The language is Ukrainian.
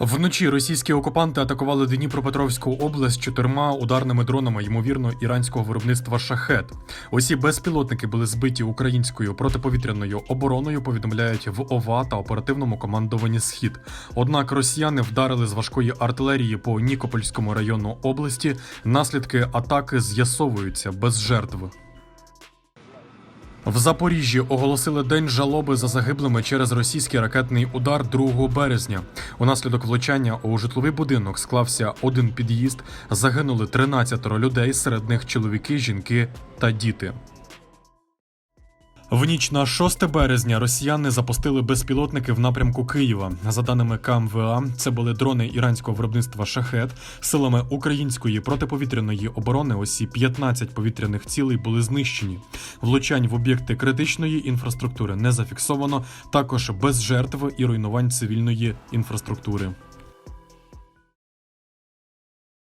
Вночі російські окупанти атакували Дніпропетровську область чотирма ударними дронами, ймовірно, іранського виробництва шахет. Усі безпілотники були збиті українською протиповітряною обороною. Повідомляють в ОВА та оперативному командуванні Схід. Однак росіяни вдарили з важкої артилерії по Нікопольському району області. Наслідки атаки з'ясовуються без жертв. В Запоріжжі оголосили день жалоби за загиблими через російський ракетний удар 2 березня. Унаслідок влучання у житловий будинок склався один під'їзд. Загинули 13 людей, серед них чоловіки, жінки та діти. В ніч на 6 березня росіяни запустили безпілотники в напрямку Києва. За даними КМВА, це були дрони іранського виробництва шахет. Силами української протиповітряної оборони усі 15 повітряних цілей були знищені. Влучань в об'єкти критичної інфраструктури не зафіксовано. Також без жертв і руйнувань цивільної інфраструктури.